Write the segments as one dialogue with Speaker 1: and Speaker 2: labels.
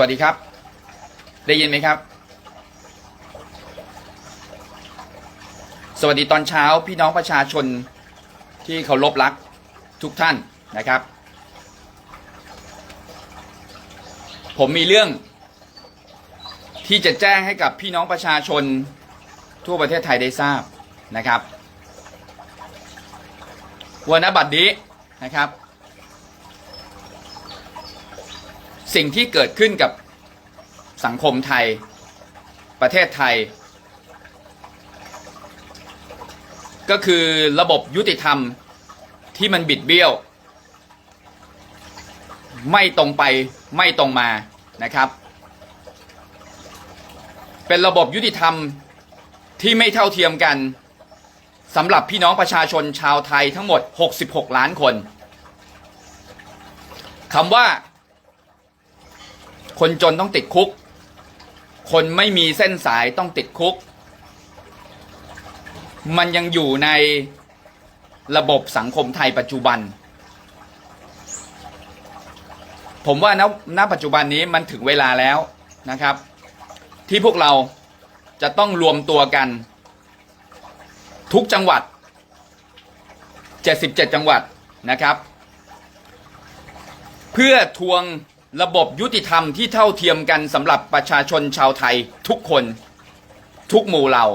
Speaker 1: วัสดีครับ ได้ยินไหมครับ สวัสดีตอนเช้าพี่น้องประชาชนที่เคารพรักทุกท่านนะครับ ผมมีเรื่อง ที่จะแจ้งให้กับพี่น้องประชาชนทั่วประเทศไทยได้ทราบนะครับวันนบัดนี้นะครับ สิ่งที่เกิดขึ้นกับสังคมไทย ประเทศไทย ก็คือระบบยุติธรรมที่มันบิดเบี้ยว ไม่ตรงไปไม่ตรงมานะครับ เป็นระบบยุติธรรมที่ไม่เท่าเทียมกันสำหรับพี่น้องประชาชนชาวไทยทั้งหมด 66 ล้านคนคำว่า คนจนต้องติดคุก คนไม่มีเส้นสายต้องติดคุก มันยังอยู่ในระบบสังคมไทยปัจจุบัน ผมว่าณณปัจจุบันนี้มันถึงเวลาแล้วนะครับ ที่พวกเราจะต้องรวมตัวกัน ทุกจังหวัด 77 จังหวัดนะครับ เพื่อทวง ระบบยุติธรรมที่เท่าเทียมกันสำหรับประชาชนชาวไทยทุกคนทุกหมู่เหล่า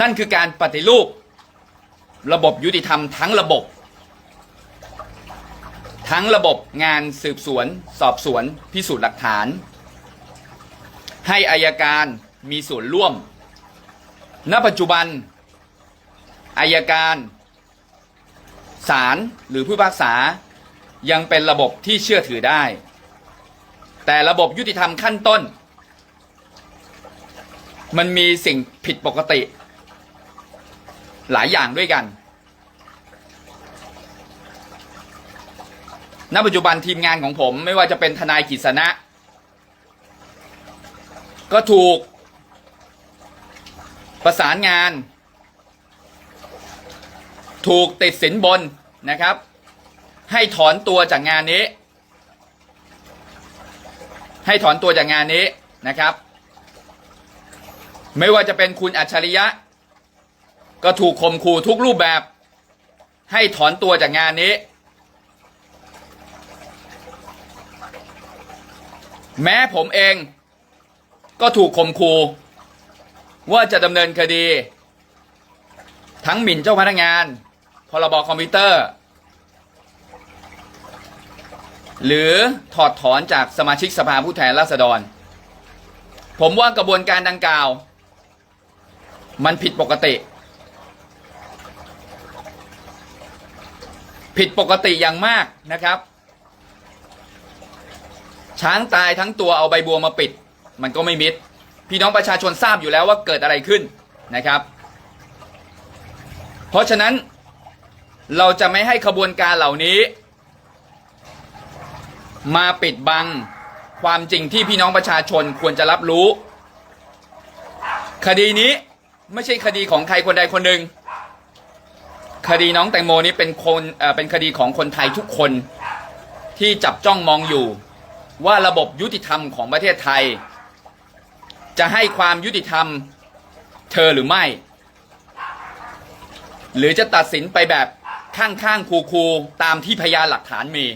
Speaker 1: นั่นคือการปฏิรูประบบยุติธรรมทั้งระบบ ทั้งระบบงานสืบสวน สอบสวน พิสูจน์หลักฐาน ให้อายการมีส่วนร่วม ณ ปัจจุบันอายการศาลหรือผู้พิพากษา ยังเป็นระบบที่เชื่อถือได้ แต่ระบบยุติธรรมขั้นต้น มันมีสิ่งผิดปกติ หลายอย่างด้วยกัน ณ ปัจจุบันทีมงานของผมไม่ว่าจะเป็นทนายกิษณะ ก็ถูก ประสานงาน ถูกติดสินบนนะครับ ให้ถอนตัวจากงานนี้ ให้ถอนตัวจากงานนี้นะครับ ไม่ว่าจะเป็นคุณอัจฉริยะ ก็ถูกข่มขู่ทุกรูปแบบ ให้ถอนตัวจากงานนี้ แม้ผมเอง ก็ถูกข่มขู่ว่าจะดำเนินคดี ทั้งหมิ่นเจ้าพนักงาน พรบอคอมพิวเตอร์ หรือถอดถอนจากสมาชิกสภาผู้แทนราษฎร ผมว่ากระบวนการดังกล่าว มันผิดปกติ ผิดปกติอย่างมากนะครับ ช้างตายทั้งตัวเอาใบบัวมาปิด มันก็ไม่มิด พี่น้องประชาชนทราบอยู่แล้วว่าเกิดอะไรขึ้นนะครับ เพราะฉะนั้นเราจะไม่ให้ขบวนการเหล่านี้ มาปิดบังความจริงที่พี่น้องประชาชนควรจะรับรู้ คดีนี้ไม่ใช่คดีของใครคนใดคนหนึ่ง คดีน้องแตงโมนี้เป็นคนเออเป็นคดีของคนไทยทุกคนที่จับจ้องมองอยู่ ว่าระบบยุติธรรมของประเทศไทย จะให้ความยุติธรรมเธอหรือไม่ หรือจะตัดสินไปแบบข้างๆคูๆตามที่พยานหลักฐานมี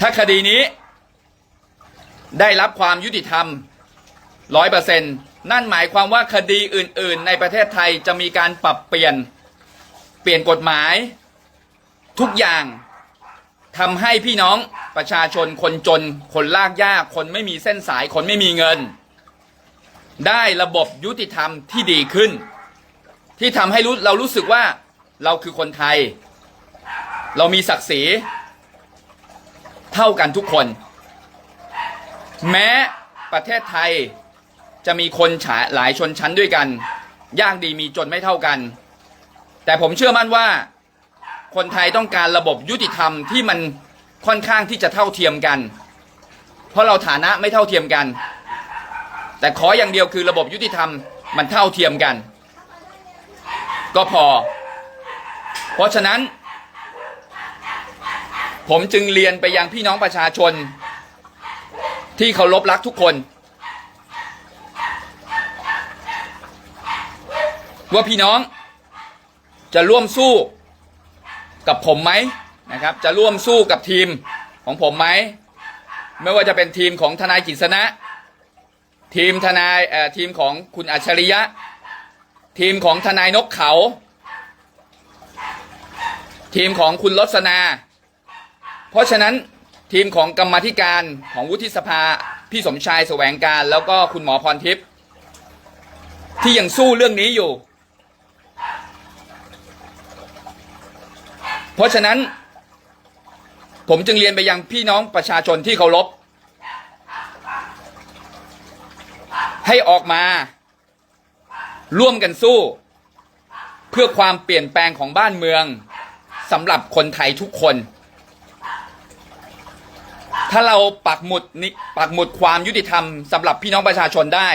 Speaker 1: ถ้าคดีนี้ ได้รับความยุติธรรมร้อยเปอร์เซ็นต์นั่นหมายความว่าคดีอื่น ๆ ในประเทศไทยจะมีการปรับเปลี่ยนเปลี่ยนกฎหมาย ทุกอย่างทำให้พี่น้องประชาชนคนจน คนลากยาก คนไม่มีเส้นสาย คนไม่มีเงิน ได้ระบบยุติธรรมที่ดีขึ้น ที่ทำให้รู้เรารู้สึกว่าเราคือคนไทย เรามีศักดิ์ศรี เท่ากันทุกคน แม้ประเทศไทยจะมีคนฉาหลายชนชั้นด้วยกัน ยากดีมีจนไม่เท่ากัน แต่ผมเชื่อมั่นว่า คนไทยต้องการระบบยุติธรรมที่มันค่อนข้างที่จะเท่าเทียมกัน เพราะเราฐานะไม่เท่าเทียมกัน แต่ขออย่างเดียวคือระบบยุติธรรมมันเท่าเทียมกัน ก็พอ เพราะฉะนั้น ผมจึงเรียนไปยังพี่น้องประชาชน ที่เคารพรักทุกคน ว่าพี่น้องจะร่วมสู้กับผมไหมนะครับ จะร่วมสู้กับทีมของผมไหมไม่ว่าจะเป็นทีมของทนายกิษณะ ทีมทนายเอ่อทีมของคุณอัจฉริยะ ทีมของทนายนกเขา ทีมของคุณลสนา เพราะฉะนั้นทีมของกรรมาธิการของวุฒิสภาพี่สมชายแสวงการ แล้วก็คุณหมอพรทิพย์ที่ยังสู้เรื่องนี้อยู่ เพราะฉะนั้น ผมจึงเรียนไปยังพี่น้องประชาชนที่เคารพให้ออกมา ร่วมกันสู้ เพื่อความเปลี่ยนแปลงของบ้านเมืองสำหรับคนไทยทุกคน ถ้าเราปักหมุดนิปักหมุดความยุติธรรมสำหรับพี่น้องประชาชนได้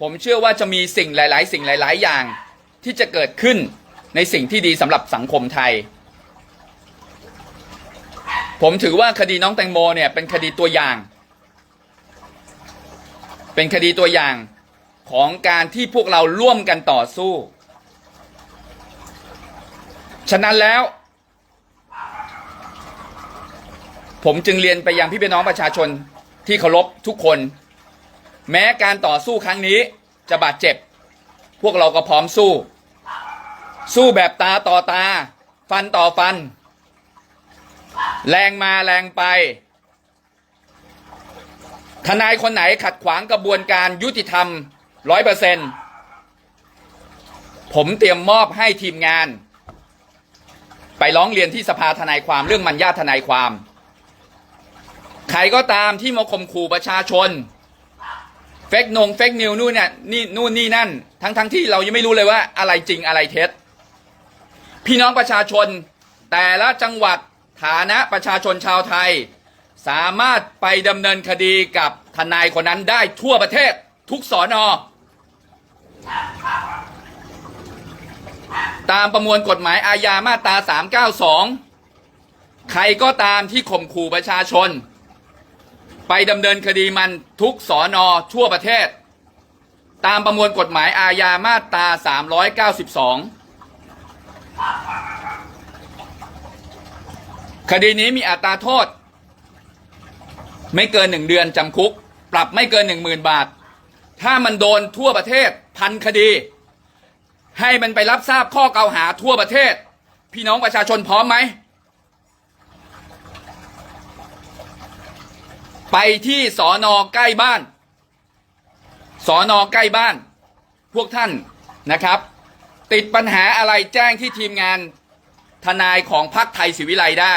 Speaker 1: ผมเชื่อว่าจะมีสิ่งหลาย ๆ สิ่งหลาย ๆ อย่าง ที่จะเกิดขึ้นในสิ่งที่ดีสำหรับสังคมไทย ผมถือว่าคดีน้องแตงโมเนี่ยเป็นคดีตัวอย่าง เป็นคดีตัวอย่างของการที่พวกเราร่วมกันต่อสู้ ฉะนั้นแล้ว ผมจึงเรียนไปยังพี่พี่น้องประชาชนที่เคารพทุกคน แม้การต่อสู้ครั้งนี้จะบาดเจ็บ พวกเราก็พร้อมสู้ สู้แบบตาต่อตา ฟันต่อฟัน แรงมาแรงไป ทนายคนไหนขัดขวางกระบวนการยุติธรรมร้อยเปอร์เซ็นผมเตรียมมอบให้ทีมงาน ไปร้องเรียนที่สภาทนายความเรื่องมันญาทนายความ ใครก็ตามที่มาข่มขู่ประชาชน เฟกนงเฟกนิวนู่นเนี่ยนี่นู่นนี่นั่น ทั้งทั้งที่เรายังไม่รู้เลยว่าอะไรจริงอะไรเท็จ พี่น้องประชาชน แต่ละจังหวัดฐานะประชาชนชาวไทย สามารถไปดำเนินคดีกับทนายคนนั้นได้ทั่วประเทศทุกสอนอตามประมวลกฎหมายอาญามาตรา 392 ใครก็ตามที่ข่มขู่ประชาชน ไปดำเนินคดีมันทุกสอนอทั่วประเทศ ตามประมวลกฎหมายอาญามาตรา 392 คดีนี้มีอัตราโทษ ไม่เกินหนึ่งเดือนจำคุก ปรับไม่เกินหนึ่งหมื่นบาท ถ้ามันโดนทั่วประเทศพันคดี ให้มันไปรับทราบข้อกล่าวหาทั่วประเทศ พี่น้องประชาชนพร้อมไหม ไปที่สอนอใกล้บ้าน สอนอใกล้บ้าน พวกท่านนะครับ ติดปัญหาอะไรแจ้งที่ทีมงานทนายของพรรคไทยศิวิไลได้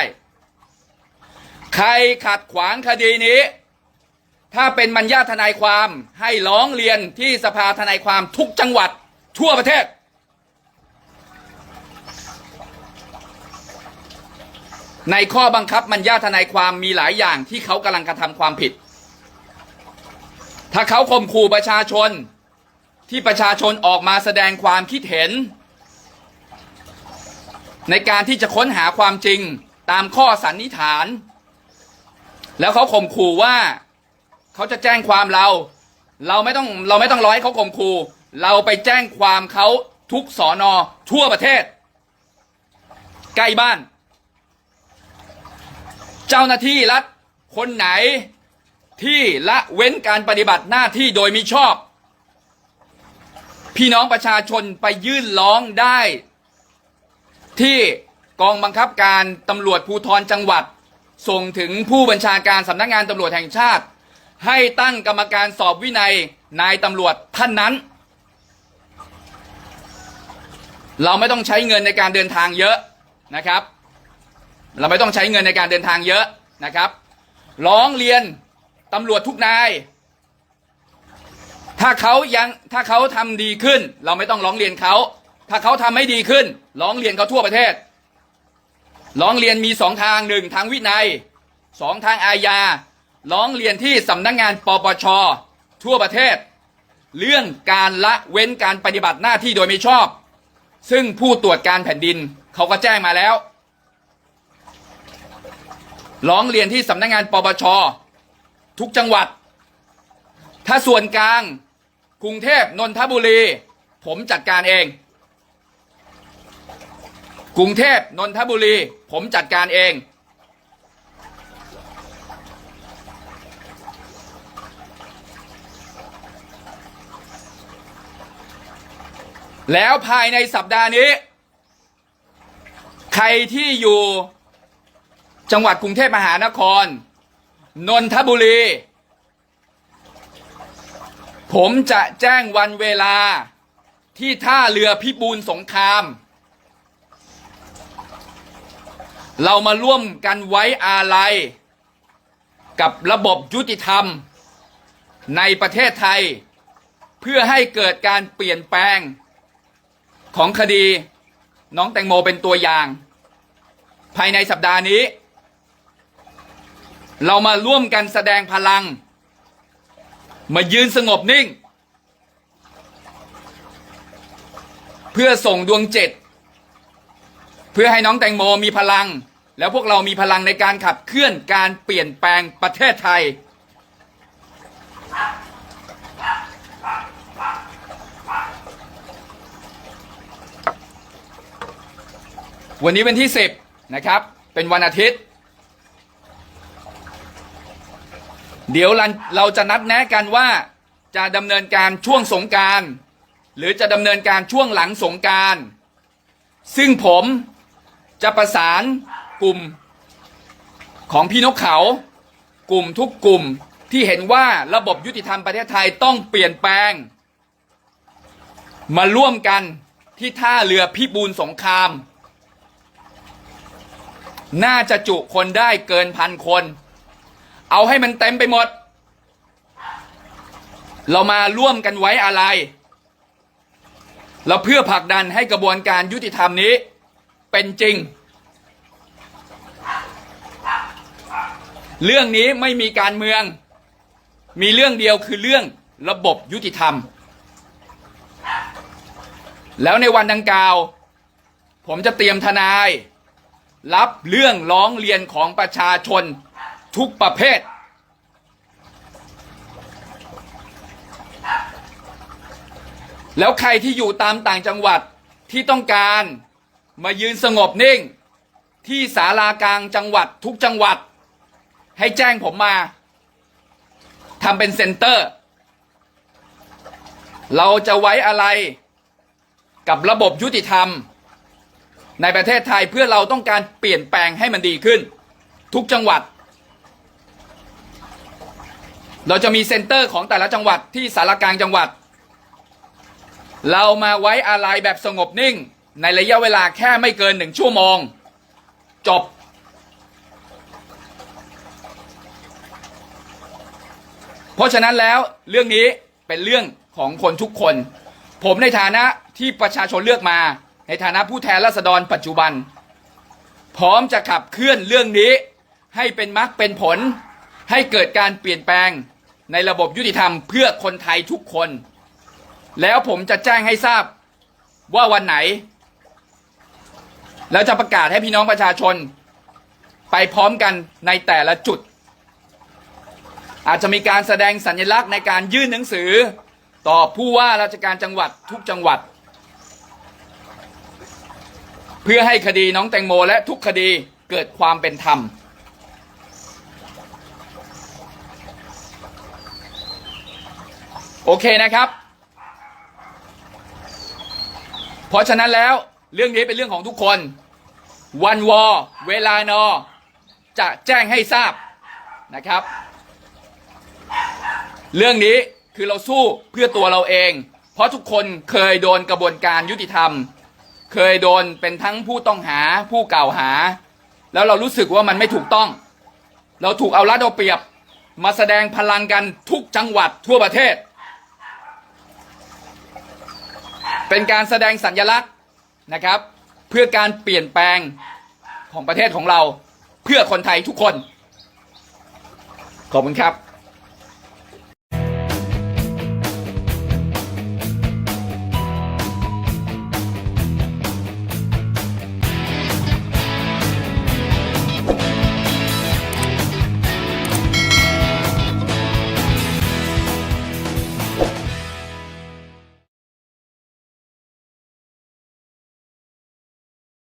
Speaker 1: ใครขัดขวางคดีนี้ ถ้าเป็นมัญญาทนายความให้ร้องเรียนที่สภาทนายความทุกจังหวัดทั่วประเทศ ในข้อบังคับมัญญาทนายความมีหลายอย่างที่เขากำลังกระทำความผิด ถ้าเขาข่มขู่ประชาชนที่ประชาชนออกมาแสดงความคิดเห็น ในการที่จะค้นหาความจริงตามข้อสันนิษฐาน แล้วเขาข่มขู่ว่าเขาจะแจ้งความเรา เราไม่ต้องเราไม่ต้องร้อยเขาข่มขู่เราไปแจ้งความเขาทุกสอนอทั่วประเทศ ใกล้บ้าน เจ้าหน้าที่รัฐคนไหนที่ละเว้นการปฏิบัติหน้าที่โดยมิชอบ พี่น้องประชาชนไปยื่นร้องได้ ที่กองบังคับการตำรวจภูธรจังหวัด ส่งถึงผู้บัญชาการสำนักงานตำรวจแห่งชาติ ให้ตั้งกรรมการสอบวินัยนายตำรวจท่านนั้น เราไม่ต้องใช้เงินในการเดินทางเยอะนะครับ เราไม่ต้องใช้เงินในการเดินทางเยอะนะครับ ร้องเรียนตำรวจทุกนาย ถ้าเขายังถ้าเขาทำดีขึ้น เราไม่ต้องร้องเรียนเขา ถ้าเขาทำไม่ดีขึ้น ร้องเรียนเขาทั่วประเทศ ร้องเรียนมีสองทางหนึ่งทางวินัยสองทางอาญา ร้องเรียนที่สำนักงงานปปช ทั่วประเทศ เรื่องการละเว้นการปฏิบัติหน้าที่โดยไม่ชอบ ซึ่งผู้ตรวจการแผ่นดินเขาก็แจ้งมาแล้ว ร้องเรียนที่สำนักงานปปชทุกจังหวัด ถ้าส่วนกลางกรุงเทพนนทบุรี ผมจัดการเอง กรุงเทพนนทบุรี ผมจัดการเอง แล้วภายในสัปดาห์นี้ ใครที่อยู่ จังหวัดกรุงเทพมหานคร นนทบุรี ผมจะแจ้งวันเวลาที่ท่าเรือพิบูลสงคราม เรามาร่วมกันไว้อาลัย กับระบบยุติธรรม ในประเทศไทย เพื่อให้เกิดการเปลี่ยนแปลง ของคดีน้องแตงโมเป็นตัวอย่าง ภายในสัปดาห์นี้ เรามาร่วมกันแสดงพลัง มายืนสงบนิ่ง เพื่อส่งดวงจิตเพื่อให้น้องแตงโมมีพลัง แล้วพวกเรามีพลังในการขับเคลื่อนการเปลี่ยนแปลงประเทศไทย วันนี้วันที่ 10 นะครับ เป็นวันอาทิตย์ เดี๋ยวเราจะนัดแนะกันว่าจะดำเนินการช่วงสงการ หรือจะดำเนินการช่วงหลังสงการ ซึ่งผมจะประสานกลุ่มของพี่นกเขา กลุ่มทุกกลุ่มที่เห็นว่าระบบยุติธรรมประเทศไทยต้องเปลี่ยนแปลง มาร่วมกันที่ท่าเรือพิบูลสงคราม น่าจะจุคนได้เกินพันคน เอาให้มันเต็มไปหมด เรามาร่วมกันไว้อะไร เราเพื่อผลักดันให้กระบวนการยุติธรรมนี้ เป็นจริง เรื่องนี้ไม่มีการเมือง มีเรื่องเดียวคือเรื่องระบบยุติธรรม แล้วในวันดังกล่าว ผมจะเตรียมทนาย รับเรื่องร้องเรียนของประชาชน ทุกประเภท แล้วใครที่อยู่ตามต่างจังหวัดที่ต้องการมายืนสงบนิ่ง ที่ศาลากลางจังหวัดทุกจังหวัด ให้แจ้งผมมาทำเป็นเซ็นเตอร์ เราจะไว้อะไรกับระบบยุติธรรม ในประเทศไทยเพื่อเราต้องการเปลี่ยนแปลงให้มันดีขึ้น ทุกจังหวัด เราจะมีเซ็นเตอร์ของแต่ละจังหวัดที่สารกลางจังหวัด เรามาไว้อาลัยแบบสงบนิ่ง ในระยะเวลาแค่ไม่เกินหนึ่งชั่วโมง จบ เพราะฉะนั้นแล้วเรื่องนี้เป็นเรื่องของคนทุกคน ผมในฐานะที่ประชาชนเลือกมา ในฐานะผู้แทนราษฎรปัจจุบัน พร้อมจะขับเคลื่อนเรื่องนี้ ให้เป็นมรรคเป็นผล ให้เกิดการเปลี่ยนแปลง ในระบบยุติธรรมเพื่อคนไทยทุกคน แล้วผมจะแจ้งให้ทราบว่าวันไหน แล้วจะประกาศให้พี่น้องประชาชน ไปพร้อมกันในแต่ละจุด อาจจะมีการแสดงสัญลักษณ์ในการยื่นหนังสือ ต่อผู้ว่าราชการจังหวัดทุกจังหวัด เพื่อให้คดีน้องแตงโมและทุกคดีเกิดความเป็นธรรม โอเคนะครับ เพราะฉะนั้นแล้วเรื่องนี้เป็นเรื่องของทุกคน วันวอเวลานอ จะแจ้งให้ทราบนะครับ เรื่องนี้คือเราสู้เพื่อตัวเราเอง เพราะทุกคนเคยโดนกระบวนการยุติธรรม เคยโดนเป็นทั้งผู้ต้องหาผู้กล่าวหา แล้วเรารู้สึกว่ามันไม่ถูกต้อง เราถูกเอารัดเอาเปรียบ มาแสดงพลังกันทุกจังหวัดทั่วประเทศ เป็นการแสดงสัญลักษณ์นะครับ เพื่อการเปลี่ยนแปลงของประเทศของเราเพื่อคนไทยทุกคน ขอบคุณครับ